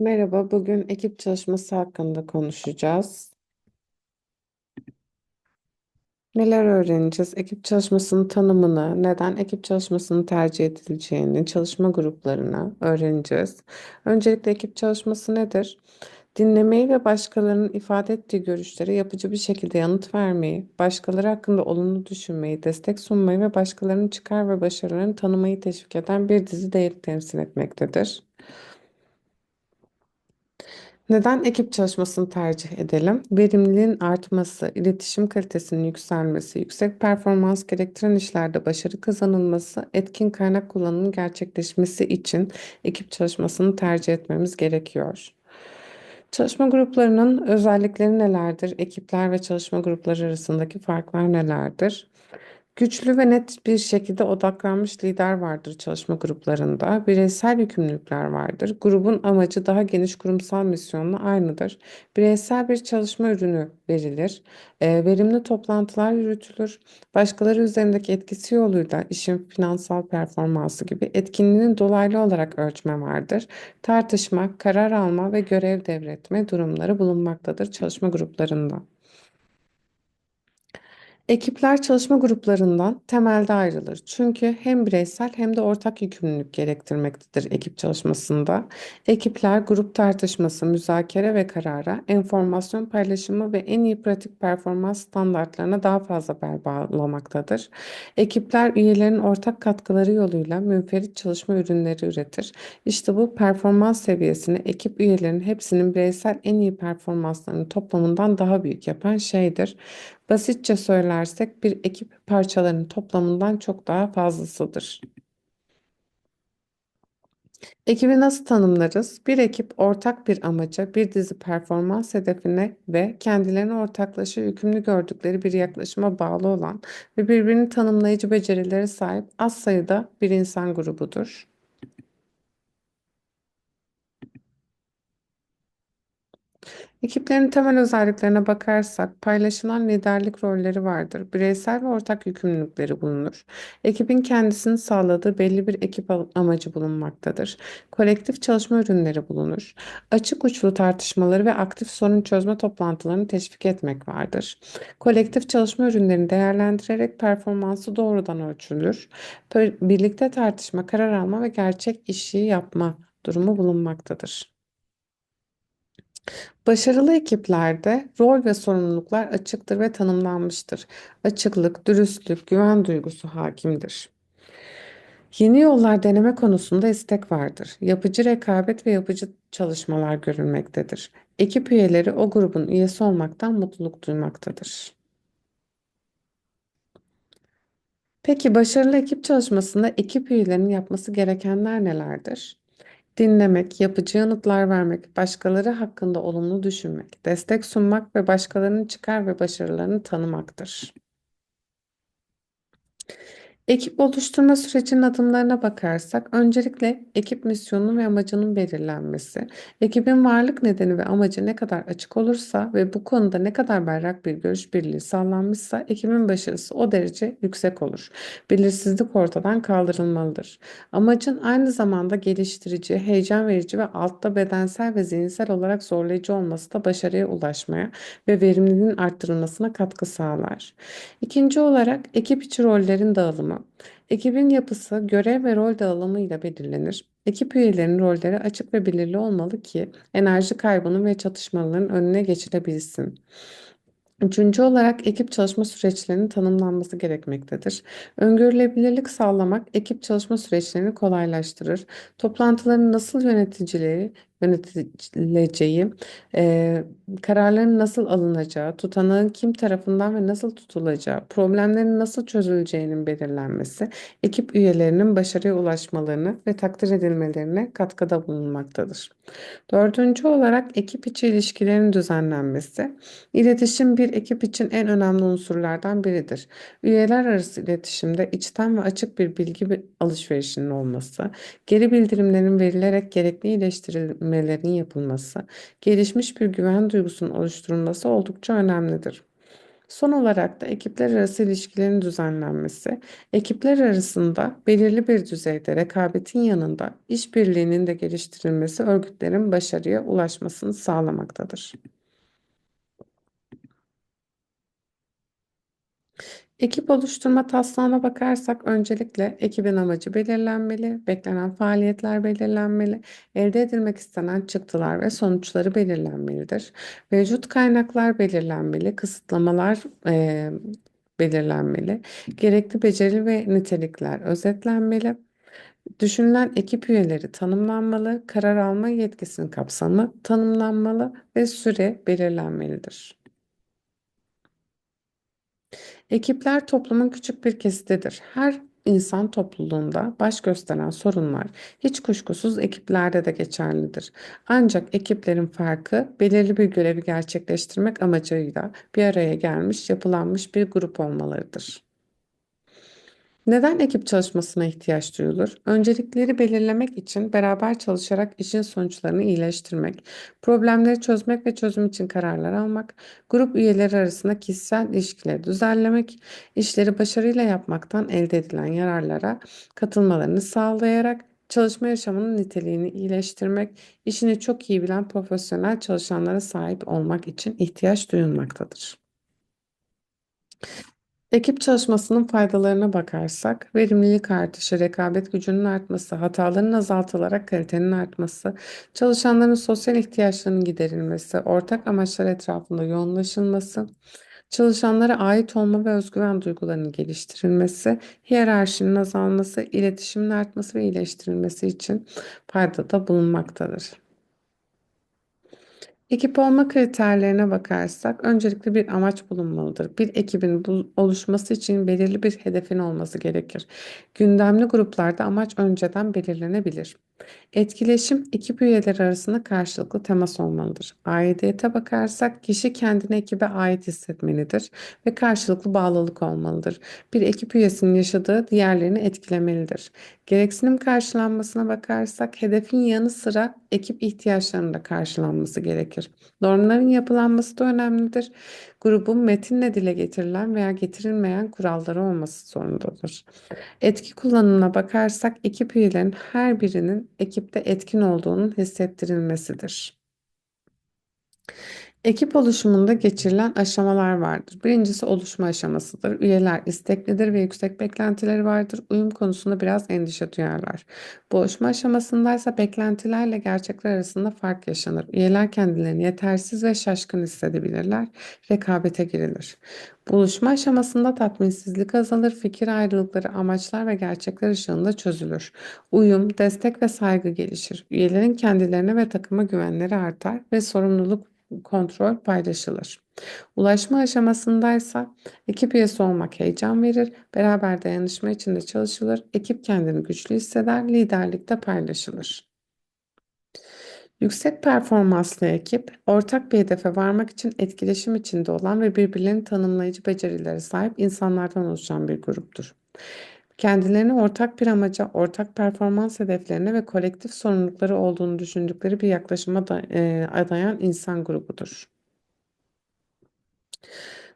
Merhaba, bugün ekip çalışması hakkında konuşacağız. Neler öğreneceğiz? Ekip çalışmasının tanımını, neden ekip çalışmasının tercih edileceğini, çalışma gruplarını öğreneceğiz. Öncelikle ekip çalışması nedir? Dinlemeyi ve başkalarının ifade ettiği görüşlere yapıcı bir şekilde yanıt vermeyi, başkaları hakkında olumlu düşünmeyi, destek sunmayı ve başkalarının çıkar ve başarılarını tanımayı teşvik eden bir dizi değeri temsil etmektedir. Neden ekip çalışmasını tercih edelim? Verimliliğin artması, iletişim kalitesinin yükselmesi, yüksek performans gerektiren işlerde başarı kazanılması, etkin kaynak kullanımının gerçekleşmesi için ekip çalışmasını tercih etmemiz gerekiyor. Çalışma gruplarının özellikleri nelerdir? Ekipler ve çalışma grupları arasındaki farklar nelerdir? Güçlü ve net bir şekilde odaklanmış lider vardır çalışma gruplarında. Bireysel yükümlülükler vardır. Grubun amacı daha geniş kurumsal misyonla aynıdır. Bireysel bir çalışma ürünü verilir. E, verimli toplantılar yürütülür. Başkaları üzerindeki etkisi yoluyla işin finansal performansı gibi etkinliğinin dolaylı olarak ölçme vardır. Tartışma, karar alma ve görev devretme durumları bulunmaktadır çalışma gruplarında. Ekipler çalışma gruplarından temelde ayrılır. Çünkü hem bireysel hem de ortak yükümlülük gerektirmektedir ekip çalışmasında. Ekipler grup tartışması, müzakere ve karara, enformasyon paylaşımı ve en iyi pratik performans standartlarına daha fazla bel bağlamaktadır. Ekipler üyelerin ortak katkıları yoluyla münferit çalışma ürünleri üretir. İşte bu performans seviyesini ekip üyelerinin hepsinin bireysel en iyi performanslarının toplamından daha büyük yapan şeydir. Basitçe söylersek bir ekip parçalarının toplamından çok daha fazlasıdır. Ekibi nasıl tanımlarız? Bir ekip ortak bir amaca, bir dizi performans hedefine ve kendilerini ortaklaşa yükümlü gördükleri bir yaklaşıma bağlı olan ve birbirini tanımlayıcı becerilere sahip az sayıda bir insan grubudur. Ekiplerin temel özelliklerine bakarsak paylaşılan liderlik rolleri vardır. Bireysel ve ortak yükümlülükleri bulunur. Ekibin kendisini sağladığı belli bir ekip amacı bulunmaktadır. Kolektif çalışma ürünleri bulunur. Açık uçlu tartışmaları ve aktif sorun çözme toplantılarını teşvik etmek vardır. Kolektif çalışma ürünlerini değerlendirerek performansı doğrudan ölçülür. Birlikte tartışma, karar alma ve gerçek işi yapma durumu bulunmaktadır. Başarılı ekiplerde rol ve sorumluluklar açıktır ve tanımlanmıştır. Açıklık, dürüstlük, güven duygusu hakimdir. Yeni yollar deneme konusunda istek vardır. Yapıcı rekabet ve yapıcı çalışmalar görülmektedir. Ekip üyeleri o grubun üyesi olmaktan mutluluk duymaktadır. Peki başarılı ekip çalışmasında ekip üyelerinin yapması gerekenler nelerdir? Dinlemek, yapıcı yanıtlar vermek, başkaları hakkında olumlu düşünmek, destek sunmak ve başkalarının çıkar ve başarılarını tanımaktır. Ekip oluşturma sürecinin adımlarına bakarsak, öncelikle ekip misyonu ve amacının belirlenmesi, ekibin varlık nedeni ve amacı ne kadar açık olursa ve bu konuda ne kadar berrak bir görüş birliği sağlanmışsa ekibin başarısı o derece yüksek olur. Belirsizlik ortadan kaldırılmalıdır. Amacın aynı zamanda geliştirici, heyecan verici ve altta bedensel ve zihinsel olarak zorlayıcı olması da başarıya ulaşmaya ve verimliliğin arttırılmasına katkı sağlar. İkinci olarak ekip içi rollerin dağılımı. Ekibin yapısı görev ve rol dağılımı ile belirlenir. Ekip üyelerinin rolleri açık ve belirli olmalı ki enerji kaybının ve çatışmaların önüne geçilebilsin. Üçüncü olarak ekip çalışma süreçlerinin tanımlanması gerekmektedir. Öngörülebilirlik sağlamak ekip çalışma süreçlerini kolaylaştırır. Toplantıların nasıl yöneticileri yönetileceği, e, kararların nasıl alınacağı, tutanağın kim tarafından ve nasıl tutulacağı, problemlerin nasıl çözüleceğinin belirlenmesi, ekip üyelerinin başarıya ulaşmalarını ve takdir edilmelerine katkıda bulunmaktadır. Dördüncü olarak ekip içi ilişkilerin düzenlenmesi. İletişim bir ekip için en önemli unsurlardan biridir. Üyeler arası iletişimde içten ve açık bir bilgi alışverişinin olması, geri bildirimlerin verilerek gerekli iyileştirilmelerin yapılması, gelişmiş bir güven duygusunun oluşturulması oldukça önemlidir. Son olarak da ekipler arası ilişkilerin düzenlenmesi, ekipler arasında belirli bir düzeyde rekabetin yanında işbirliğinin de geliştirilmesi örgütlerin başarıya ulaşmasını sağlamaktadır. Ekip oluşturma taslağına bakarsak öncelikle ekibin amacı belirlenmeli, beklenen faaliyetler belirlenmeli, elde edilmek istenen çıktılar ve sonuçları belirlenmelidir. Mevcut kaynaklar belirlenmeli, kısıtlamalar e, belirlenmeli, gerekli beceri ve nitelikler özetlenmeli. Düşünülen ekip üyeleri tanımlanmalı, karar alma yetkisinin kapsamı tanımlanmalı ve süre belirlenmelidir. Ekipler toplumun küçük bir kesitidir. Her insan topluluğunda baş gösteren sorunlar hiç kuşkusuz ekiplerde de geçerlidir. Ancak ekiplerin farkı belirli bir görevi gerçekleştirmek amacıyla bir araya gelmiş, yapılanmış bir grup olmalarıdır. Neden ekip çalışmasına ihtiyaç duyulur? Öncelikleri belirlemek için beraber çalışarak işin sonuçlarını iyileştirmek, problemleri çözmek ve çözüm için kararlar almak, grup üyeleri arasında kişisel ilişkileri düzenlemek, işleri başarıyla yapmaktan elde edilen yararlara katılmalarını sağlayarak çalışma yaşamının niteliğini iyileştirmek, işini çok iyi bilen profesyonel çalışanlara sahip olmak için ihtiyaç duyulmaktadır. Ekip çalışmasının faydalarına bakarsak, verimlilik artışı, rekabet gücünün artması, hataların azaltılarak kalitenin artması, çalışanların sosyal ihtiyaçlarının giderilmesi, ortak amaçlar etrafında yoğunlaşılması, çalışanlara ait olma ve özgüven duygularının geliştirilmesi, hiyerarşinin azalması, iletişimin artması ve iyileştirilmesi için faydada bulunmaktadır. Ekip olma kriterlerine bakarsak öncelikle bir amaç bulunmalıdır. Bir ekibin oluşması için belirli bir hedefin olması gerekir. Gündemli gruplarda amaç önceden belirlenebilir. Etkileşim ekip üyeleri arasında karşılıklı temas olmalıdır. Aidiyete bakarsak kişi kendini ekibe ait hissetmelidir ve karşılıklı bağlılık olmalıdır. Bir ekip üyesinin yaşadığı diğerlerini etkilemelidir. Gereksinim karşılanmasına bakarsak hedefin yanı sıra ekip ihtiyaçlarının da karşılanması gerekir. Normların yapılanması da önemlidir. Grubun metinle dile getirilen veya getirilmeyen kuralları olması zorundadır. Etki kullanımına bakarsak ekip üyelerinin her birinin ekipte etkin olduğunun hissettirilmesidir. Ekip oluşumunda geçirilen aşamalar vardır. Birincisi oluşma aşamasıdır. Üyeler isteklidir ve yüksek beklentileri vardır. Uyum konusunda biraz endişe duyarlar. Bu oluşma aşamasındaysa beklentilerle gerçekler arasında fark yaşanır. Üyeler kendilerini yetersiz ve şaşkın hissedebilirler. Rekabete girilir. Buluşma aşamasında tatminsizlik azalır, fikir ayrılıkları, amaçlar ve gerçekler ışığında çözülür. Uyum, destek ve saygı gelişir. Üyelerin kendilerine ve takıma güvenleri artar ve sorumluluk kontrol paylaşılır. Ulaşma aşamasındaysa ekip üyesi olmak heyecan verir, beraber dayanışma içinde çalışılır, ekip kendini güçlü hisseder, liderlikte paylaşılır. Yüksek performanslı ekip, ortak bir hedefe varmak için etkileşim içinde olan ve birbirlerini tanımlayıcı becerilere sahip insanlardan oluşan bir gruptur. Kendilerini ortak bir amaca, ortak performans hedeflerine ve kolektif sorumlulukları olduğunu düşündükleri bir yaklaşıma da, e, adayan insan grubudur.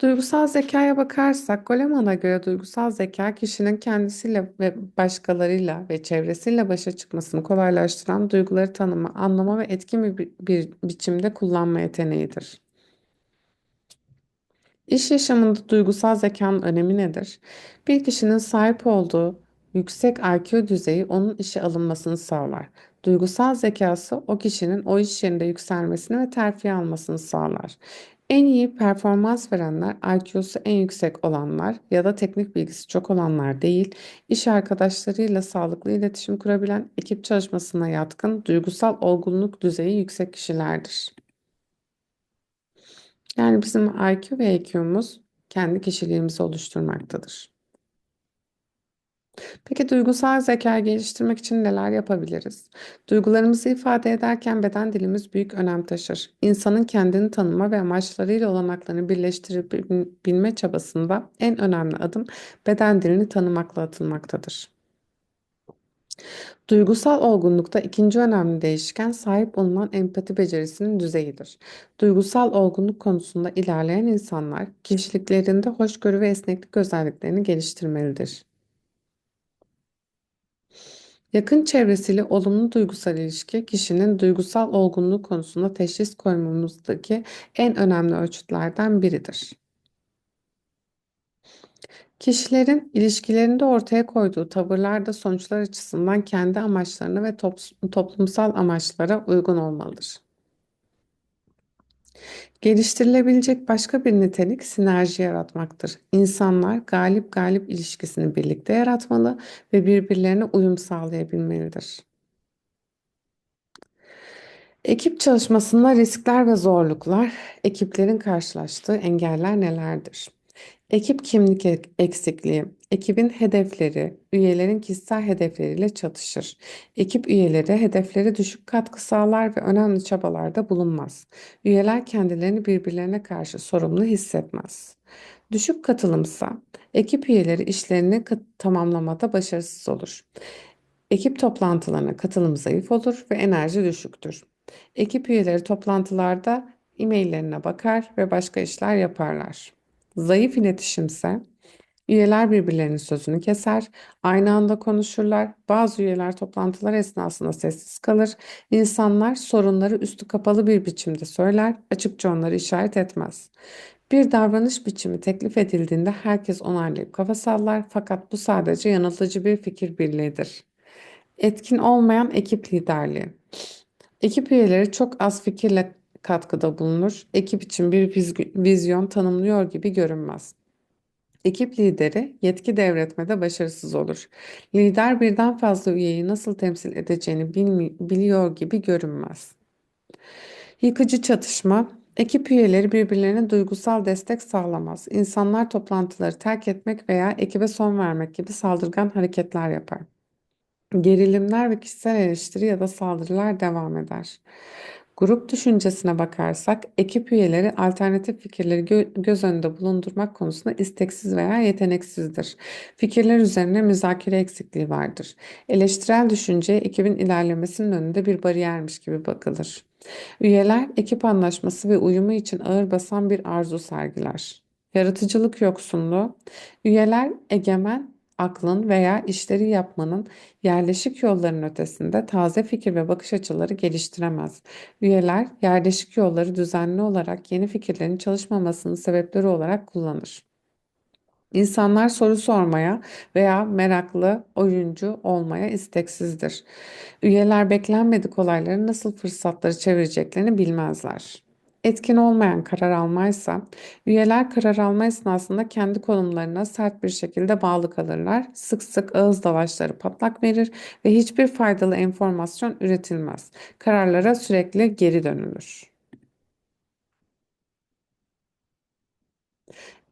Duygusal zekaya bakarsak, Goleman'a göre duygusal zeka kişinin kendisiyle ve başkalarıyla ve çevresiyle başa çıkmasını kolaylaştıran duyguları tanıma, anlama ve etkin bir, bir biçimde kullanma yeteneğidir. İş yaşamında duygusal zekanın önemi nedir? Bir kişinin sahip olduğu yüksek IQ düzeyi onun işe alınmasını sağlar. Duygusal zekası o kişinin o iş yerinde yükselmesini ve terfi almasını sağlar. En iyi performans verenler IQ'su en yüksek olanlar ya da teknik bilgisi çok olanlar değil, iş arkadaşlarıyla sağlıklı iletişim kurabilen, ekip çalışmasına yatkın, duygusal olgunluk düzeyi yüksek kişilerdir. Yani bizim IQ ve EQ'muz kendi kişiliğimizi oluşturmaktadır. Peki duygusal zeka geliştirmek için neler yapabiliriz? Duygularımızı ifade ederken beden dilimiz büyük önem taşır. İnsanın kendini tanıma ve amaçlarıyla olanaklarını birleştirebilme çabasında en önemli adım beden dilini tanımakla atılmaktadır. Duygusal olgunlukta ikinci önemli değişken sahip olunan empati becerisinin düzeyidir. Duygusal olgunluk konusunda ilerleyen insanlar kişiliklerinde hoşgörü ve esneklik özelliklerini geliştirmelidir. Yakın çevresiyle olumlu duygusal ilişki, kişinin duygusal olgunluğu konusunda teşhis koymamızdaki en önemli ölçütlerden biridir. Kişilerin ilişkilerinde ortaya koyduğu tavırlar da sonuçlar açısından kendi amaçlarına ve tops- toplumsal amaçlara uygun olmalıdır. Geliştirilebilecek başka bir nitelik sinerji yaratmaktır. İnsanlar galip galip ilişkisini birlikte yaratmalı ve birbirlerine uyum sağlayabilmelidir. Ekip çalışmasında riskler ve zorluklar, ekiplerin karşılaştığı engeller nelerdir? Ekip kimlik ek- eksikliği, ekibin hedefleri, üyelerin kişisel hedefleriyle çatışır. Ekip üyeleri hedeflere düşük katkı sağlar ve önemli çabalarda bulunmaz. Üyeler kendilerini birbirlerine karşı sorumlu hissetmez. Düşük katılımsa, ekip üyeleri işlerini tamamlamada başarısız olur. Ekip toplantılarına katılım zayıf olur ve enerji düşüktür. Ekip üyeleri toplantılarda e-maillerine bakar ve başka işler yaparlar. Zayıf iletişimse üyeler birbirlerinin sözünü keser, aynı anda konuşurlar. Bazı üyeler toplantılar esnasında sessiz kalır. İnsanlar sorunları üstü kapalı bir biçimde söyler, açıkça onları işaret etmez. Bir davranış biçimi teklif edildiğinde herkes onaylayıp kafa sallar fakat bu sadece yanıltıcı bir fikir birliğidir. Etkin olmayan ekip liderliği. Ekip üyeleri çok az fikirle katkıda bulunur. Ekip için bir viz- vizyon tanımlıyor gibi görünmez. Ekip lideri yetki devretmede başarısız olur. Lider birden fazla üyeyi nasıl temsil edeceğini biliyor gibi görünmez. Yıkıcı çatışma, ekip üyeleri birbirlerine duygusal destek sağlamaz. İnsanlar toplantıları terk etmek veya ekibe son vermek gibi saldırgan hareketler yapar. Gerilimler ve kişisel eleştiri ya da saldırılar devam eder. Grup düşüncesine bakarsak, ekip üyeleri alternatif fikirleri gö- göz önünde bulundurmak konusunda isteksiz veya yeteneksizdir. Fikirler üzerine müzakere eksikliği vardır. Eleştirel düşünceye ekibin ilerlemesinin önünde bir bariyermiş gibi bakılır. Üyeler ekip anlaşması ve uyumu için ağır basan bir arzu sergiler. Yaratıcılık yoksunluğu, üyeler egemen aklın veya işleri yapmanın yerleşik yolların ötesinde taze fikir ve bakış açıları geliştiremez. Üyeler yerleşik yolları düzenli olarak yeni fikirlerin çalışmamasının sebepleri olarak kullanır. İnsanlar soru sormaya veya meraklı oyuncu olmaya isteksizdir. Üyeler beklenmedik olayları nasıl fırsatları çevireceklerini bilmezler. Etkin olmayan karar almaysa, üyeler karar alma esnasında kendi konumlarına sert bir şekilde bağlı kalırlar. Sık sık ağız davaşları patlak verir ve hiçbir faydalı enformasyon üretilmez. Kararlara sürekli geri dönülür.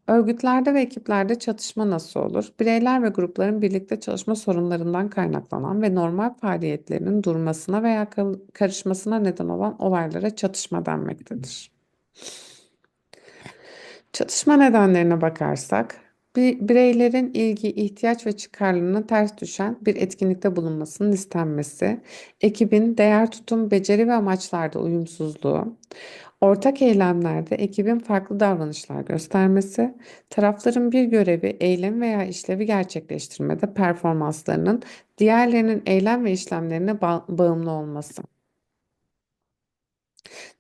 Örgütlerde ve ekiplerde çatışma nasıl olur? Bireyler ve grupların birlikte çalışma sorunlarından kaynaklanan ve normal faaliyetlerinin durmasına veya karışmasına neden olan olaylara çatışma denmektedir. Çatışma nedenlerine bakarsak, bir bireylerin ilgi, ihtiyaç ve çıkarlarına ters düşen bir etkinlikte bulunmasının istenmesi, ekibin değer tutum, beceri ve amaçlarda uyumsuzluğu, ortak eylemlerde ekibin farklı davranışlar göstermesi, tarafların bir görevi, eylem veya işlevi gerçekleştirmede performanslarının diğerlerinin eylem ve işlemlerine ba- bağımlı olması.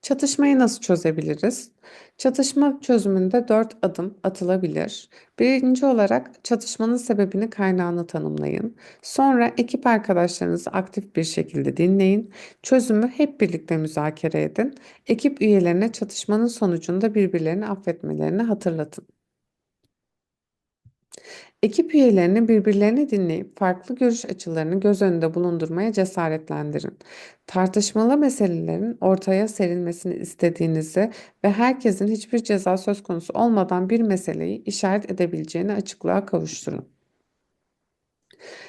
Çatışmayı nasıl çözebiliriz? Çatışma çözümünde dört adım atılabilir. Birinci olarak çatışmanın sebebini, kaynağını tanımlayın. Sonra ekip arkadaşlarınızı aktif bir şekilde dinleyin. Çözümü hep birlikte müzakere edin. Ekip üyelerine çatışmanın sonucunda birbirlerini affetmelerini hatırlatın. Ekip üyelerini birbirlerini dinleyip farklı görüş açılarını göz önünde bulundurmaya cesaretlendirin. Tartışmalı meselelerin ortaya serilmesini istediğinizi ve herkesin hiçbir ceza söz konusu olmadan bir meseleyi işaret edebileceğini açıklığa kavuşturun.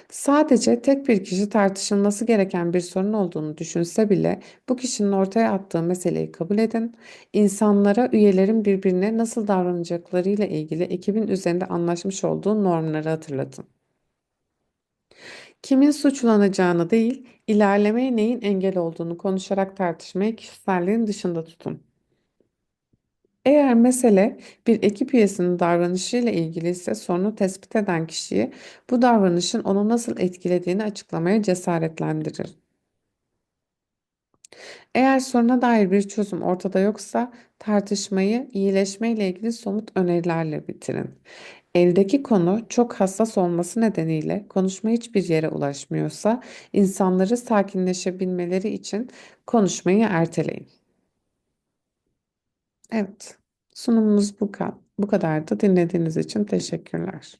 Sadece tek bir kişi tartışılması gereken bir sorun olduğunu düşünse bile bu kişinin ortaya attığı meseleyi kabul edin. İnsanlara üyelerin birbirine nasıl davranacaklarıyla ilgili ekibin üzerinde anlaşmış olduğu normları hatırlatın. Kimin suçlanacağını değil, ilerlemeye neyin engel olduğunu konuşarak tartışmayı kişiselliğin dışında tutun. Eğer mesele bir ekip üyesinin davranışıyla ilgili ise sorunu tespit eden kişiyi bu davranışın onu nasıl etkilediğini açıklamaya cesaretlendirir. Eğer soruna dair bir çözüm ortada yoksa tartışmayı iyileşmeyle ilgili somut önerilerle bitirin. Eldeki konu çok hassas olması nedeniyle konuşma hiçbir yere ulaşmıyorsa insanları sakinleşebilmeleri için konuşmayı erteleyin. Evet, sunumumuz bu, ka bu kadardı. Dinlediğiniz için teşekkürler.